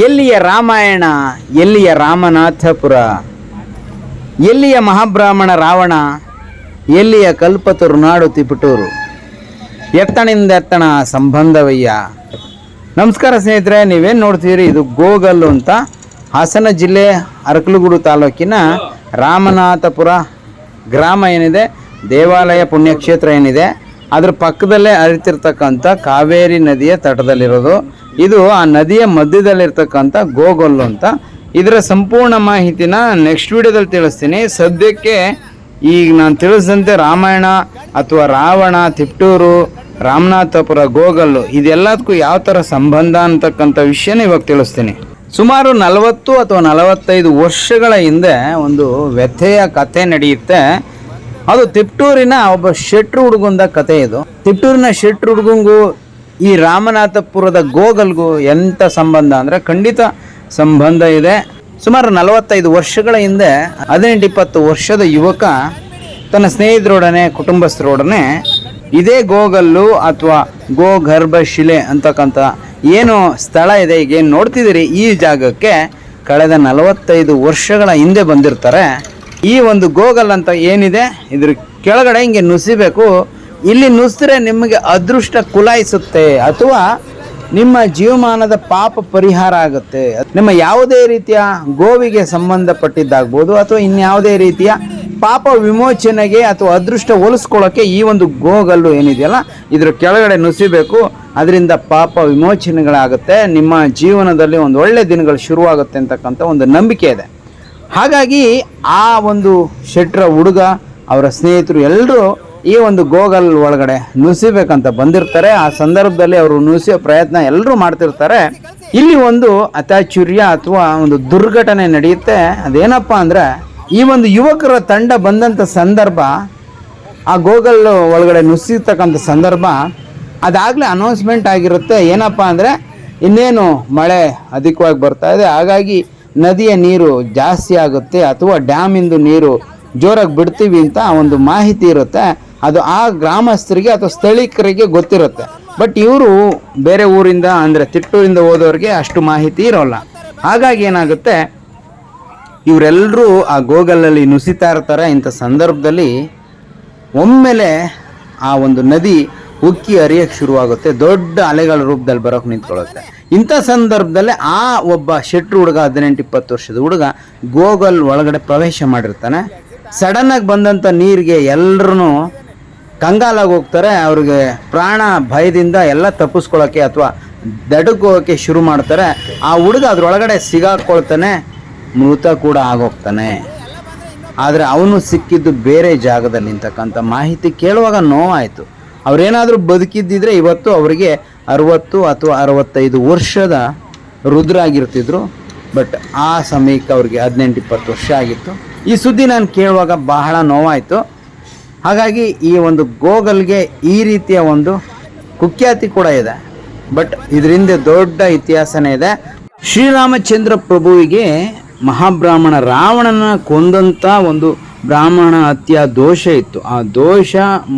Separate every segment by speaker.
Speaker 1: ಎಲ್ಲಿಯ ರಾಮಾಯಣ, ಎಲ್ಲಿಯ ರಾಮನಾಥಪುರ, ಎಲ್ಲಿಯ ಮಹಾಬ್ರಾಹ್ಮಣ ರಾವಣ, ಎಲ್ಲಿಯ ಕಲ್ಪತರು ನಾಡು ತಿಪಟೂರು. ಎತ್ತಣಿಂದ ಎತ್ತಣ ಸಂಬಂಧವಯ್ಯ. ನಮಸ್ಕಾರ ಸ್ನೇಹಿತರೆ, ನೀವೇನು ನೋಡ್ತೀರಿ ಇದು ಗೋಗಲ್ಲು ಅಂತ ಹಾಸನ ಜಿಲ್ಲೆ ಅರಕಲಗೂಡು ತಾಲೂಕಿನ ರಾಮನಾಥಪುರ ಗ್ರಾಮ ಏನಿದೆ, ದೇವಾಲಯ ಪುಣ್ಯಕ್ಷೇತ್ರ ಏನಿದೆ, ಅದ್ರ ಪಕ್ಕದಲ್ಲೇ ಅರಿತಿರ್ತಕ್ಕಂಥ ಕಾವೇರಿ ನದಿಯ ತಟದಲ್ಲಿರೋದು. ಇದು ಆ ನದಿಯ ಮಧ್ಯದಲ್ಲಿರ್ತಕ್ಕಂಥ ಗೋಗೊಲ್ಲು ಅಂತ. ಇದರ ಸಂಪೂರ್ಣ ಮಾಹಿತಿನ ನೆಕ್ಸ್ಟ್ ವಿಡಿಯೋದಲ್ಲಿ ತಿಳಿಸ್ತೀನಿ. ಸದ್ಯಕ್ಕೆ ಈಗ ನಾನು ತಿಳಿಸಿದಂತೆ ರಾಮಾಯಣ ಅಥವಾ ರಾವಣ, ತಿಪ್ಟೂರು, ರಾಮನಾಥಪುರ, ಗೋಗಲ್ಲು ಇದೆಲ್ಲದಕ್ಕೂ ಯಾವ ಥರ ಸಂಬಂಧ ಅಂತಕ್ಕಂಥ ವಿಷಯನ ಇವಾಗ ತಿಳಿಸ್ತೀನಿ. ಸುಮಾರು ನಲವತ್ತು ಅಥವಾ ನಲವತ್ತೈದು ವರ್ಷಗಳ ಹಿಂದೆ ಒಂದು ವ್ಯಥೆಯ ಕಥೆ ನಡೆಯುತ್ತೆ. ಅದು ತಿಪ್ಟೂರಿನ ಒಬ್ಬ ಶೆಟ್ರು ಹುಡುಗಂದ ಕತೆ ಇದು. ತಿಪ್ಟೂರಿನ ಶೆಟ್ರು ಹುಡುಗಂಗೂ ಈ ರಾಮನಾಥಪುರದ ಗೋಗಲ್ಗೂ ಎಂಥ ಸಂಬಂಧ ಅಂದರೆ ಖಂಡಿತ ಸಂಬಂಧ ಇದೆ. ಸುಮಾರು ನಲವತ್ತೈದು ವರ್ಷಗಳ ಹಿಂದೆ, ಹದಿನೆಂಟು ಇಪ್ಪತ್ತು ವರ್ಷದ ಯುವಕ ತನ್ನ ಸ್ನೇಹಿತರೊಡನೆ, ಕುಟುಂಬಸ್ಥರೊಡನೆ ಇದೇ ಗೋಗಲ್ಲು ಅಥವಾ ಗೋಗರ್ಭ ಶಿಲೆ ಅಂತಕ್ಕಂಥ ಏನು ಸ್ಥಳ ಇದೆ ಈಗ ಏನು ನೋಡ್ತಿದ್ದೀರಿ, ಈ ಜಾಗಕ್ಕೆ ಕಳೆದ ನಲವತ್ತೈದು ವರ್ಷಗಳ ಹಿಂದೆ ಬಂದಿರ್ತಾರೆ. ಈ ಒಂದು ಗೋಗಲ್ ಅಂತ ಏನಿದೆ, ಇದ್ರ ಕೆಳಗಡೆ ಹಿಂಗೆ ನುಸಿಬೇಕು ಇಲ್ಲಿ ನುಸಿದ್ರೆ ನಿಮಗೆ ಅದೃಷ್ಟ ಕುಲಾಯಿಸುತ್ತೆ ಅಥವಾ ನಿಮ್ಮ ಜೀವಮಾನದ ಪಾಪ ಪರಿಹಾರ ಆಗುತ್ತೆ. ನಿಮ್ಮ ಯಾವುದೇ ರೀತಿಯ ಗೋವಿಗೆ ಸಂಬಂಧಪಟ್ಟಿದ್ದಾಗ್ಬೋದು ಅಥವಾ ಇನ್ಯಾವುದೇ ರೀತಿಯ ಪಾಪ ವಿಮೋಚನೆಗೆ ಅಥವಾ ಅದೃಷ್ಟ ಹೋಲಿಸ್ಕೊಳ್ಳೋಕ್ಕೆ ಈ ಒಂದು ಗೋಗಲ್ಲು ಏನಿದೆಯಲ್ಲ, ಇದರ ಕೆಳಗಡೆ ನುಸಿಬೇಕು. ಅದರಿಂದ ಪಾಪ ವಿಮೋಚನೆಗಳಾಗುತ್ತೆ. ನಿಮ್ಮ ಜೀವನದಲ್ಲಿ ಒಂದು ಒಳ್ಳೆ ದಿನಗಳು ಶುರುವಾಗುತ್ತೆ ಅಂತಕ್ಕಂಥ ಒಂದು ನಂಬಿಕೆ ಇದೆ. ಹಾಗಾಗಿ ಆ ಒಂದು ಶೆಟ್ರ ಹುಡುಗ, ಅವರ ಸ್ನೇಹಿತರು ಎಲ್ಲರೂ ಈ ಒಂದು ಗೋಗಲ್ ಒಳಗಡೆ ನುಸಿಬೇಕಂತ ಬಂದಿರ್ತಾರೆ. ಆ ಸಂದರ್ಭದಲ್ಲಿ ಅವರು ನುಸಿಯೋ ಪ್ರಯತ್ನ ಎಲ್ಲರೂ ಮಾಡ್ತಿರ್ತಾರೆ. ಇಲ್ಲಿ ಒಂದು ಅತ್ಯಾಚುರ್ಯ ಅಥವಾ ಒಂದು ದುರ್ಘಟನೆ ನಡೆಯುತ್ತೆ. ಅದೇನಪ್ಪ ಅಂದರೆ, ಈ ಒಂದು ಯುವಕರ ತಂಡ ಬಂದಂಥ ಸಂದರ್ಭ, ಆ ಗೋಗಲ್ ಒಳಗಡೆ ನುಸಿರ್ತಕ್ಕಂಥ ಸಂದರ್ಭ, ಅದಾಗಲೇ ಅನೌನ್ಸ್ಮೆಂಟ್ ಆಗಿರುತ್ತೆ. ಏನಪ್ಪ ಅಂದರೆ, ಇನ್ನೇನು ಮಳೆ ಅಧಿಕವಾಗಿ ಬರ್ತಾ ಇದೆ. ಹಾಗಾಗಿ ನದಿಯ ನೀರು ಜಾಸ್ತಿ ಆಗುತ್ತೆ ಅಥವಾ ಡ್ಯಾಮಿಂದು ನೀರು ಜೋರಾಗಿ ಬಿಡ್ತೀವಿ ಅಂತ ಒಂದು ಮಾಹಿತಿ ಇರುತ್ತೆ. ಅದು ಆ ಗ್ರಾಮಸ್ಥರಿಗೆ ಅಥವಾ ಸ್ಥಳೀಕರಿಗೆ ಗೊತ್ತಿರುತ್ತೆ. ಬಟ್ ಇವರು ಬೇರೆ ಊರಿಂದ ಅಂದರೆ ತಿಟ್ಟೂರಿಂದ ಹೋದವ್ರಿಗೆ ಅಷ್ಟು ಮಾಹಿತಿ ಇರೋಲ್ಲ. ಹಾಗಾಗಿ ಏನಾಗುತ್ತೆ ಇವರೆಲ್ಲರೂ ಆ ಗೋಗಲಲ್ಲಿ ನುಸಿತಾ ಇರ್ತಾರೆ ಇಂಥ ಸಂದರ್ಭದಲ್ಲಿ. ಒಮ್ಮೆಲೆ ಆ ಒಂದು ನದಿ ಉಕ್ಕಿ ಹರಿಯಕ್ಕೆ ಶುರುವಾಗುತ್ತೆ, ದೊಡ್ಡ ಅಲೆಗಳ ರೂಪದಲ್ಲಿ ಬರೋಕೆ ನಿಂತ್ಕೊಳ್ಳುತ್ತೆ. ಇಂಥ ಸಂದರ್ಭದಲ್ಲಿ ಆ ಒಬ್ಬ ಶೆಟ್ರು ಹುಡುಗ, ಹದಿನೆಂಟು ಇಪ್ಪತ್ತು ವರ್ಷದ ಹುಡುಗ ಗೋಗಲ್ ಒಳಗಡೆ ಪ್ರವೇಶ ಮಾಡಿರ್ತಾನೆ. ಸಡನ್ನಾಗಿ ಬಂದಂಥ ನೀರಿಗೆ ಎಲ್ಲರೂ ಕಂಗಾಲಾಗಿ ಹೋಗ್ತಾರೆ, ಅವ್ರಿಗೆ ಪ್ರಾಣ ಭಯದಿಂದ ಎಲ್ಲ ತಪ್ಪಿಸ್ಕೊಳ್ಳೋಕ್ಕೆ ಅಥವಾ ದಡಕೋಕ್ಕೆ ಶುರು ಮಾಡ್ತಾರೆ. ಆ ಹುಡುಗ ಅದರೊಳಗಡೆ ಸಿಗಾಕೊಳ್ತಾನೆ, ಮೃತ ಕೂಡ ಆಗೋಗ್ತಾನೆ. ಆದರೆ ಅವನು ಸಿಕ್ಕಿದ್ದು ಬೇರೆ ಜಾಗದಲ್ಲಿ ನಿಂತಕ್ಕಂಥ ಮಾಹಿತಿ ಕೇಳುವಾಗ ನೋವಾಯಿತು. ಅವರೇನಾದರೂ ಬದುಕಿದ್ದಿದ್ರೆ ಇವತ್ತು ಅವರಿಗೆ ಅರವತ್ತು ಅಥವಾ ಅರವತ್ತೈದು ವರ್ಷದ ರುದ್ರಾಗಿರ್ತಿದ್ರು. ಬಟ್ ಆ ಸಮಯಕ್ಕೆ ಅವ್ರಿಗೆ ಹದಿನೆಂಟು ಇಪ್ಪತ್ತು ವರ್ಷ ಆಗಿತ್ತು. ಈ ಸುದ್ದಿ ನಾನು ಕೇಳುವಾಗ ಬಹಳ ನೋವಾಯಿತು. ಹಾಗಾಗಿ ಈ ಒಂದು ಗೋಗಲ್ಗೆ ಈ ರೀತಿಯ ಒಂದು ಕುಖ್ಯಾತಿ ಕೂಡ ಇದೆ. ಬಟ್ ಇದರಿಂದ ದೊಡ್ಡ ಇತಿಹಾಸನೇ ಇದೆ. ಶ್ರೀರಾಮಚಂದ್ರ ಪ್ರಭುವಿಗೆ ಮಹಾಬ್ರಾಹ್ಮಣ ರಾವಣನ ಕೊಂದಂಥ ಒಂದು ಬ್ರಾಹ್ಮಣ ಹತ್ಯ ದೋಷ ಇತ್ತು. ಆ ದೋಷ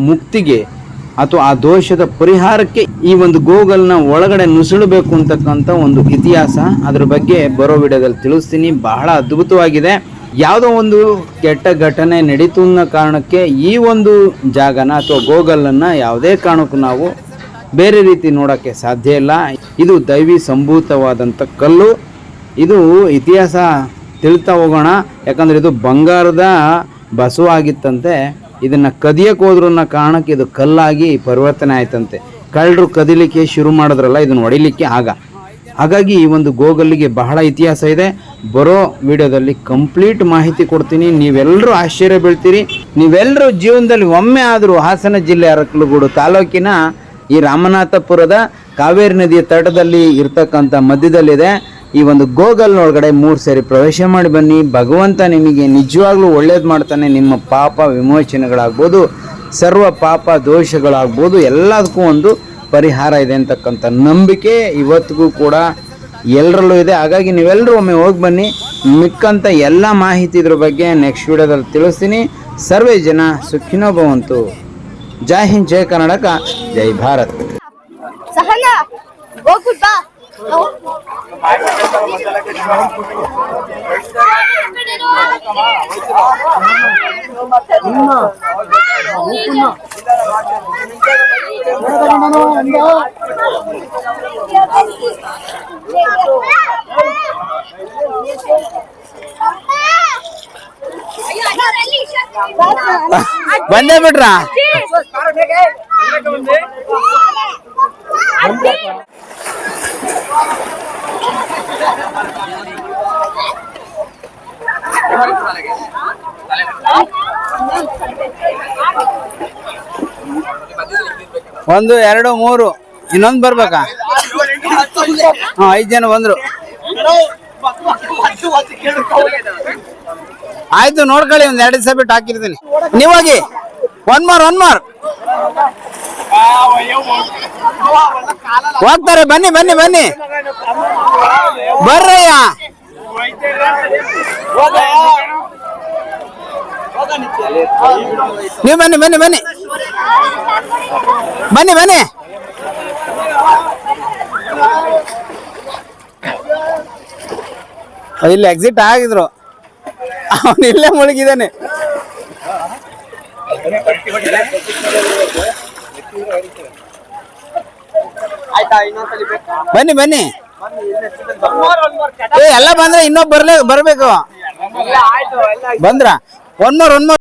Speaker 1: ಮುಕ್ತಿಗೆ ಅಥವಾ ಆ ದೋಷದ ಪರಿಹಾರಕ್ಕೆ ಈ ಒಂದು ಗೋಗಲ್ನ ಒಳಗಡೆ ನುಸುಳಬೇಕು ಅಂತಕ್ಕಂಥ ಒಂದು ಇತಿಹಾಸ ಅದ್ರ ಬಗ್ಗೆ ಬರೋ ವಿಡಿಯೋದಲ್ಲಿ ತಿಳಿಸ್ತೀನಿ. ಬಹಳ ಅದ್ಭುತವಾಗಿದೆ. ಯಾವುದೋ ಒಂದು ಕೆಟ್ಟ ಘಟನೆ ನಡೀತು ಅನ್ನೋ ಕಾರಣಕ್ಕೆ ಈ ಒಂದು ಜಾಗನ ಅಥವಾ ಗೋಗಲನ್ನು ಯಾವುದೇ ಕಾರಣಕ್ಕೂ ನಾವು ಬೇರೆ ರೀತಿ ನೋಡೋಕ್ಕೆ ಸಾಧ್ಯ ಇಲ್ಲ. ಇದು ದೈವಿ ಸಂಭೂತವಾದಂಥ ಕಲ್ಲು. ಇದು ಇತಿಹಾಸ ತಿಳ್ತಾ ಹೋಗೋಣ. ಯಾಕಂದರೆ ಇದು ಬಂಗಾರದ ಬಸವಾಗಿತ್ತಂತೆ ಇದನ್ನು ಕದಿಯಕ್ಕೆ ಹೋದ್ರು ಅನ್ನೋ ಕಾರಣಕ್ಕೆ ಇದು ಕಲ್ಲಾಗಿ ಪರಿವರ್ತನೆ ಆಯ್ತಂತೆ. ಕಳ್ಳರು ಕದಿಲಿಕ್ಕೆ ಶುರು ಮಾಡಿದ್ರಲ್ಲ, ಇದನ್ನು ಹೊಡಿಲಿಕ್ಕೆ ಆಗ. ಹಾಗಾಗಿ ಈ ಒಂದು ಗೋಗಲ್ಲಿಗೆ ಬಹಳ ಇತಿಹಾಸ ಇದೆ. ಬರೋ ವಿಡಿಯೋದಲ್ಲಿ ಕಂಪ್ಲೀಟ್ ಮಾಹಿತಿ ಕೊಡ್ತೀನಿ. ನೀವೆಲ್ಲರೂ ಆಶ್ಚರ್ಯ ಬೀಳ್ತೀರಿ. ನೀವೆಲ್ಲರೂ ಜೀವನದಲ್ಲಿ ಒಮ್ಮೆ ಆದರೂ ಹಾಸನ ಜಿಲ್ಲೆ ಅರಕಲಗೂಡು ತಾಲೂಕಿನ ಈ ರಾಮನಾಥಪುರದ ಕಾವೇರಿ ನದಿಯ ತಟದಲ್ಲಿ ಇರ್ತಕ್ಕಂಥ ಮಧ್ಯದಲ್ಲಿದೆ. ಈ ಒಂದು ಗೋಗಲ್ನೊಳಗಡೆ ಮೂರು ಸಾರಿ ಪ್ರವೇಶ ಮಾಡಿ ಬನ್ನಿ. ಭಗವಂತ ನಿಮಗೆ ನಿಜವಾಗ್ಲೂ ಒಳ್ಳೇದು ಮಾಡ್ತಾನೆ. ನಿಮ್ಮ ಪಾಪ ವಿಮೋಚನೆಗಳಾಗ್ಬೋದು, ಸರ್ವ ಪಾಪ ದೋಷಗಳಾಗ್ಬೋದು, ಎಲ್ಲದಕ್ಕೂ ಒಂದು ಪರಿಹಾರ ಇದೆ ಅಂತಕ್ಕಂಥ ನಂಬಿಕೆ ಇವತ್ತಿಗೂ ಕೂಡ ಎಲ್ಲರಲ್ಲೂ ಇದೆ. ಹಾಗಾಗಿ ನೀವೆಲ್ಲರೂ ಒಮ್ಮೆ ಹೋಗಿ ಬನ್ನಿ. ಮಿಕ್ಕಂಥ ಎಲ್ಲ ಮಾಹಿತಿ ಇದ್ರ ಬಗ್ಗೆ ನೆಕ್ಸ್ಟ್ ವಿಡಿಯೋದಲ್ಲಿ ತಿಳಿಸ್ತೀನಿ. ಸರ್ವೇ ಜನ ಸುಖಿನೋ ಭವಂತು. ಜೈ ಹಿಂದ್ ಜೈ ಕರ್ನಾಟಕ ಜೈ ಭಾರತ್.
Speaker 2: ಸಹನ
Speaker 1: ಬಂದೇ ಬಿಟ್ರಾ ಒಂದು, ಎರಡು, ಮೂರು. ಇನ್ನೊಂದು ಬರ್ಬೇಕಾ? ಹಾ, ಐದು ಜನ ಬಂದ್ರು. ಆಯ್ತು, ನೋಡ್ಕೊಳ್ಳಿ, ಒಂದ್ ಎರಡು ದಿವಸ ಬಿಟ್ಟು ಹಾಕಿರ್ತೀನಿ. ನೀವಾಗಿ ಒನ್ ಮಾರ್ ಒನ್ ಮಾರ್ ಹೋಗ್ತಾರೆ, ಬನ್ನಿ ಬನ್ನಿ ಬನ್ನಿ. ಬರ್ರಯ್ಯ. ನೀವು ಬನ್ನಿ ಬನ್ನಿ ಬನ್ನಿ. ಬನ್ನಿ ಬನ್ನಿ. ಇಲ್ಲಿ ಎಕ್ಸಿಟ್ ಆಗಿದ್ರು. ಅವನು ಇಲ್ಲೇ ಮುಳುಗಿದ್ದಾನೆ ಬನ್ನಿ ಬನ್ನಿ. ಎಲ್ಲ ಬಂದ್ರೆ ಇನ್ನೊಬ್ಬ ಬರ್ಲೇ ಬರ್ಬೇಕು. ಬಂದ್ರ? One more one more